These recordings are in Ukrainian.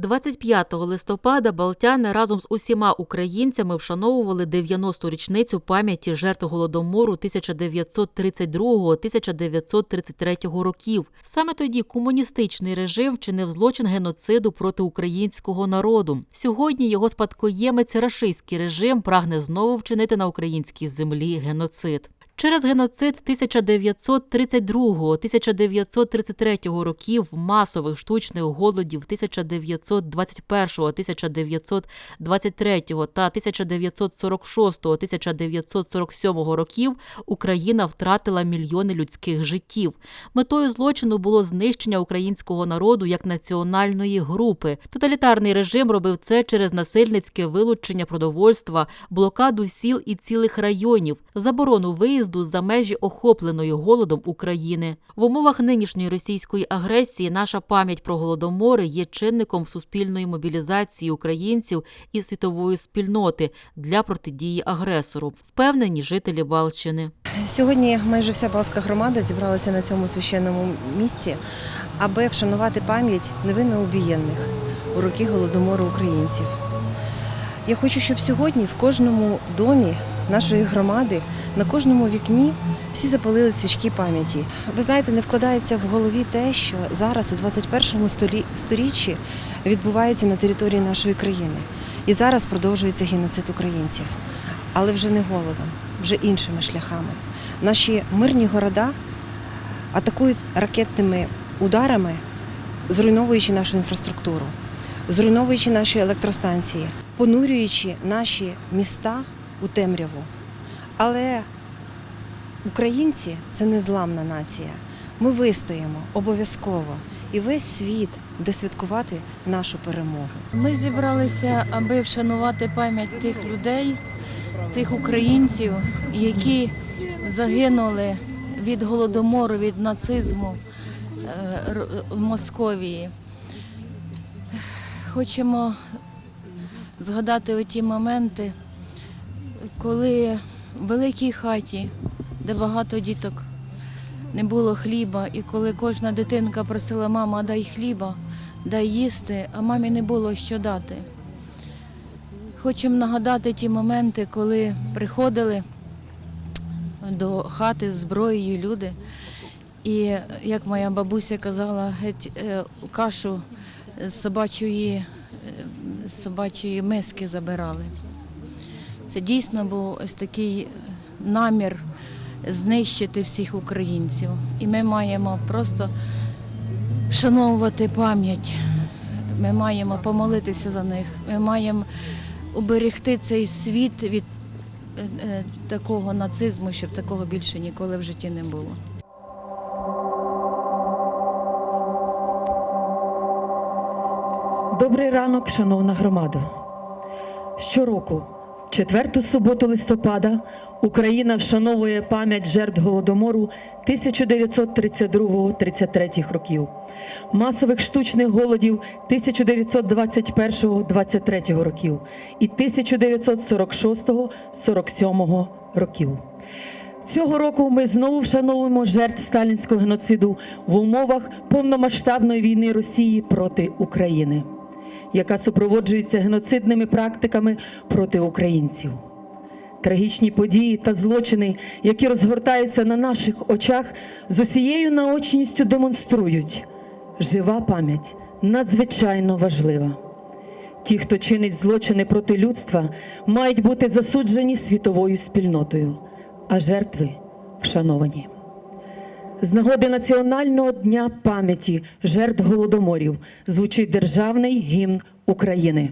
25 листопада балтяни разом з усіма українцями вшановували 90-ту річницю пам'яті жертв голодомору 1932-1933 років. Саме тоді комуністичний режим вчинив злочин геноциду проти українського народу. Сьогодні його спадкоємець рашистський режим прагне знову вчинити на українській землі геноцид. Через геноцид 1932-1933 років масових штучних голодів 1921-1923 та 1946-1947 років Україна втратила мільйони людських життів. Метою злочину було знищення українського народу як національної групи. Тоталітарний режим робив це через насильницьке вилучення продовольства, блокаду сіл і цілих районів, заборону виїзду за межі охопленої голодом України. В умовах нинішньої російської агресії наша пам'ять про голодомори є чинником суспільної мобілізації українців і світової спільноти для протидії агресору, впевнені жителі Балщини. Сьогодні майже вся Балська громада зібралася на цьому священному місці, аби вшанувати пам'ять невинно убієнних у роки голодомору українців. Я хочу, щоб сьогодні в кожному домі нашої громади, на кожному вікні всі запалили свічки пам'яті. Ви знаєте, не вкладається в голові те, що зараз у 21 столі- сторіччі відбувається на території нашої країни. І зараз продовжується геноцид українців, але вже не голодом, вже іншими шляхами. Наші мирні города атакують ракетними ударами, зруйновуючи нашу інфраструктуру, зруйновуючи наші електростанції, понурюючи наші міста у темряву. Але українці це незламна нація. Ми вистоїмо обов'язково, і весь світ буде святкувати нашу перемогу. Ми зібралися, аби вшанувати пам'ять тих людей, тих українців, які загинули від голодомору, від нацизму е, в Московії. Хочемо згадати оті моменти, коли в великій хаті, де багато діток, не було хліба, і коли кожна дитинка просила мама, дай хліба, дай їсти, а мамі не було що дати. Хочемо нагадати ті моменти, коли приходили до хати з зброєю люди. І як моя бабуся казала, геть е, кашу з собачої, е, собачої миски забирали. Це дійсно був ось такий намір знищити всіх українців. І ми маємо просто вшановувати пам'ять. Ми маємо помолитися за них. Ми маємо уберегти цей світ від е, е, такого нацизму, щоб такого більше ніколи в житті не було. Добрий ранок, шановна громада. Щороку, четверту суботу листопада, Україна вшановує пам'ять жертв голодомору 1932-33 років, масових штучних голодів 1921-23 років і 1946-47 років. Цього року ми знову вшановуємо жертв сталінського геноциду в умовах повномасштабної війни Росії проти України, яка супроводжується геноцидними практиками проти українців. Трагічні події та злочини, які розгортаються на наших очах, з усією наочністю демонструють, жива пам'ять надзвичайно важлива. Ті, хто чинить злочини проти людства, мають бути засуджені світовою спільнотою, а жертви вшановані. З нагоди Національного дня пам'яті жертв голодоморів звучить державний гімн України.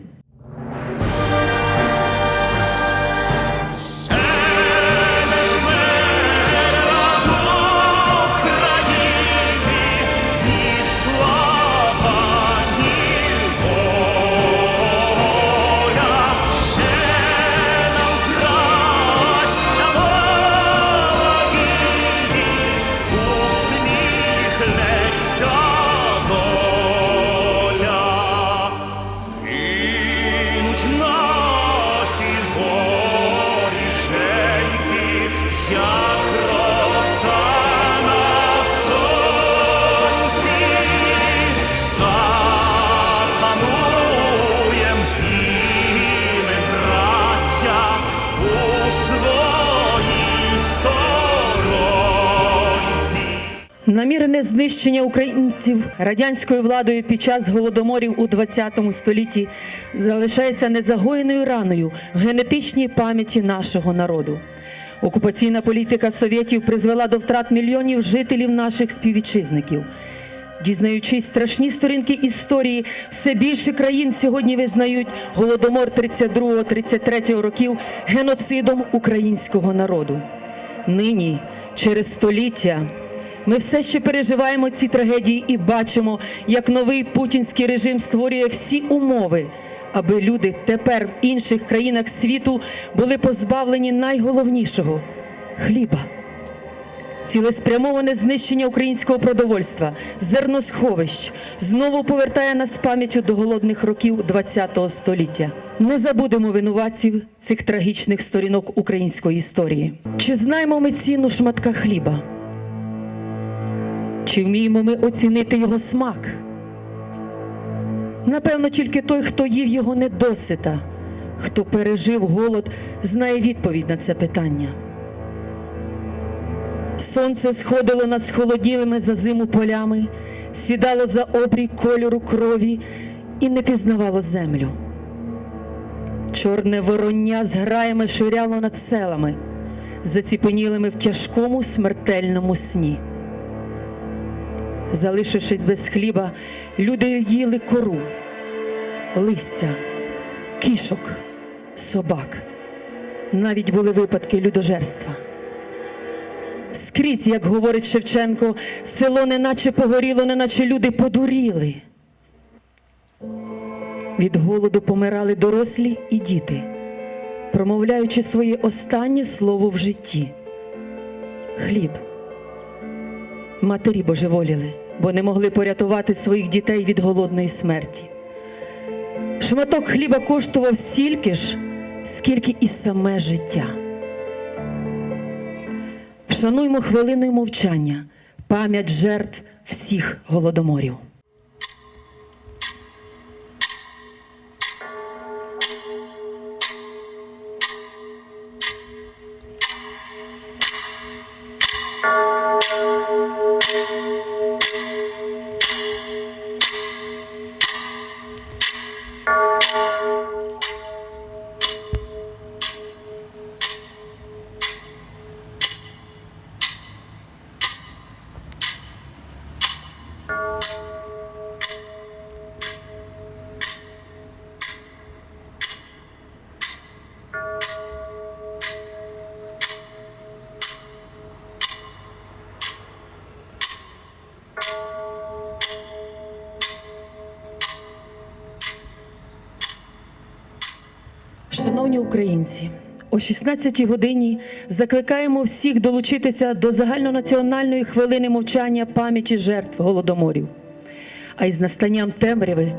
Намірене знищення українців радянською владою під час голодоморів у ХХ столітті залишається незагоєною раною в генетичній пам'яті нашого народу. Окупаційна політика совєтів призвела до втрат мільйонів жителів наших співвітчизників. Дізнаючись страшні сторінки історії, все більше країн сьогодні визнають голодомор 32-33 років геноцидом українського народу. Нині, через століття, ми все ще переживаємо ці трагедії і бачимо, як новий путінський режим створює всі умови, аби люди тепер в інших країнах світу були позбавлені найголовнішого хліба. Цілеспрямоване знищення українського продовольства, зерносховищ знову повертає нас пам'яттю до голодних років ХХ століття. Не забудемо винуватців цих трагічних сторінок української історії. Чи знаємо ми ціну шматка хліба? Чи вміємо ми оцінити його смак? Напевно, тільки той, хто їв його недосита, хто пережив голод, знає відповідь на це питання. Сонце сходило над схолоділими за зиму полями, сідало за обрій кольору крові і не пізнавало землю. Чорне вороння з граями ширяло над селами, заціпенілими в тяжкому смертельному сні. Залишившись без хліба, люди їли кору, листя, кішок, собак. Навіть були випадки людожерства. Скрізь, як говорить Шевченко, село неначе погоріло, неначе люди подуріли. Від голоду помирали дорослі і діти, промовляючи своє останнє слово в житті. Хліб. Матері божеволіли, бо не могли порятувати своїх дітей від голодної смерті. Шматок хліба коштував стільки ж, скільки і саме життя. Вшануймо хвилиною мовчання пам'ять жертв всіх голодоморів. Шановні українці, о 16-й годині закликаємо всіх долучитися до загальнонаціональної хвилини мовчання пам'яті жертв голодоморів. А із настанням темряви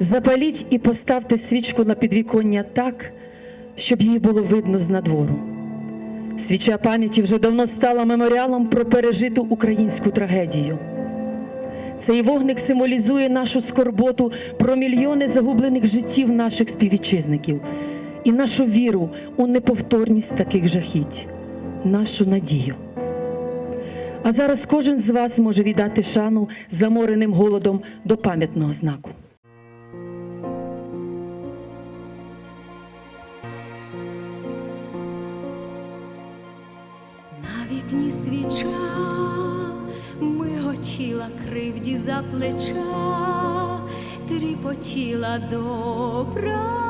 запаліть і поставте свічку на підвіконня так, щоб її було видно з надвору. Свіча пам'яті вже давно стала меморіалом про пережиту українську трагедію. Цей вогник символізує нашу скорботу про мільйони загублених життів наших співвітчизників і нашу віру у неповторність таких жахіть, нашу надію. А зараз кожен з вас може віддати шану замореним голодом до пам'ятного знаку. На вікні свіча миготіла кривді за плеча, тріпотіла до правди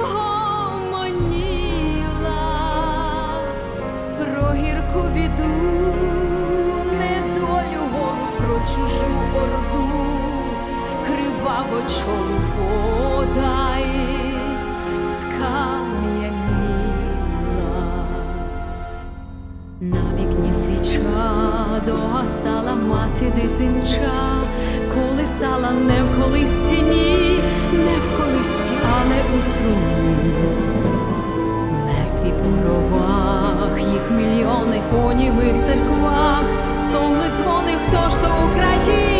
гомоніла про гірку біду, недолю голу, про чужу орду, криваво чолу подай, скам'яніла. На вікні свіча догасала мати дитинча, колисала не в колисці, ні, не в колисці, але у труні. Мертві по ровах, їх мільйони у німих церквах, стогнуть дзвони, хто ж то Україні,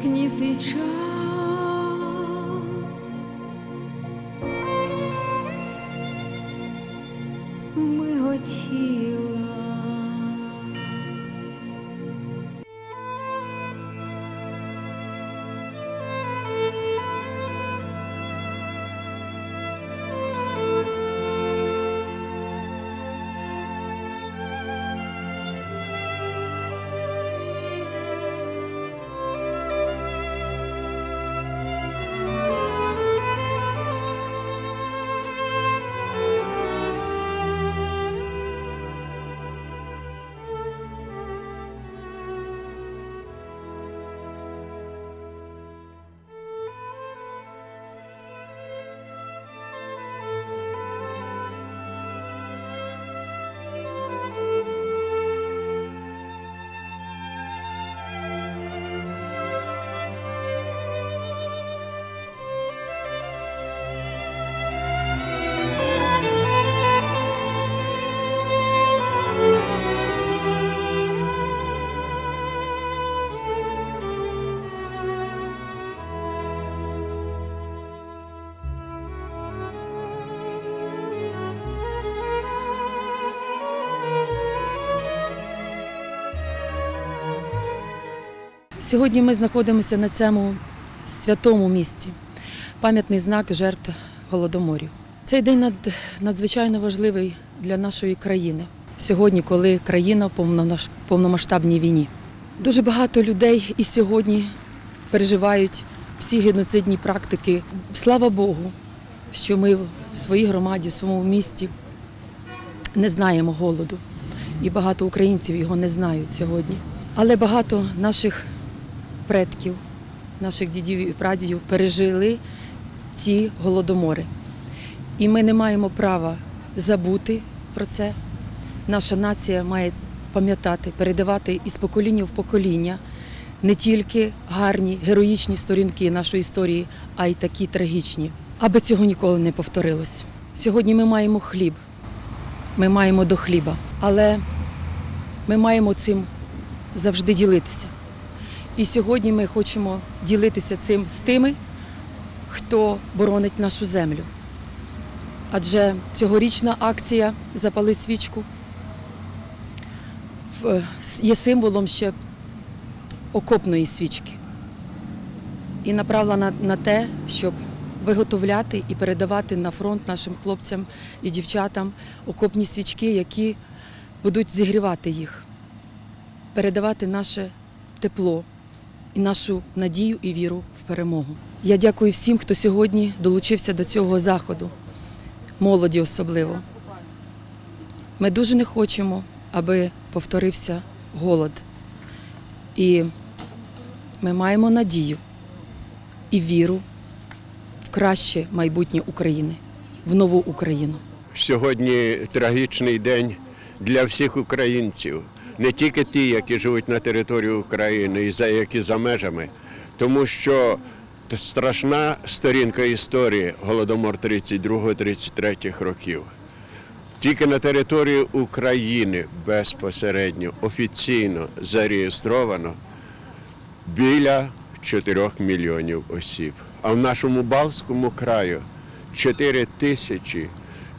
Вікні свіча. Сьогодні ми знаходимося на цьому святому місці. Пам'ятний знак жертв голодоморів. Цей день над- надзвичайно важливий для нашої країни. Сьогодні, коли країна в повномасштабній війні. Дуже багато людей і сьогодні переживають всі геноцидні практики. Слава Богу, що ми в своїй громаді, в своєму місті не знаємо голоду. І багато українців його не знають сьогодні. Але багато наших предків, наших дідів і прадідів пережили ті голодомори. І ми не маємо права забути про це. Наша нація має пам'ятати, передавати із покоління в покоління не тільки гарні героїчні сторінки нашої історії, а й такі трагічні, аби цього ніколи не повторилось. Сьогодні ми маємо хліб, ми маємо до хліба, але ми маємо цим завжди ділитися. І сьогодні ми хочемо ділитися цим з тими, хто боронить нашу землю. Адже цьогорічна акція Запали свічку є символом ще окопної свічки і направлена на те, щоб виготовляти і передавати на фронт нашим хлопцям і дівчатам окопні свічки, які будуть зігрівати їх, передавати наше тепло і нашу надію і віру в перемогу. Я дякую всім, хто сьогодні долучився до цього заходу, молоді особливо. Ми дуже не хочемо, аби повторився голод. І ми маємо надію і віру в краще майбутнє України, в нову Україну. Сьогодні трагічний день для всіх українців. Не тільки ті, які живуть на території України, і за які за межами, тому що страшна сторінка історії Голодомор 32-33 років. Тільки на території України безпосередньо офіційно зареєстровано біля 4 мільйонів осіб. А в нашому Балтському краю 4 тисячі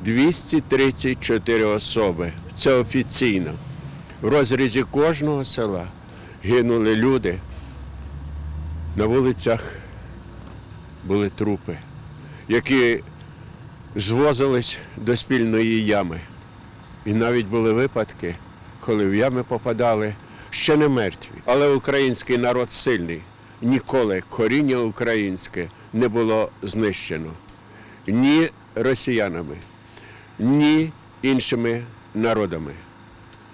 234 особи. Це офіційно. В розрізі кожного села гинули люди. На вулицях були трупи, які звозились до спільної ями. І навіть були випадки, коли в ями попадали ще не мертві. Але український народ сильний. Ніколи коріння українське не було знищено ні росіянами, ні іншими народами.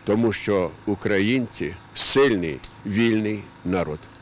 Тому що українці сильний, вільний народ.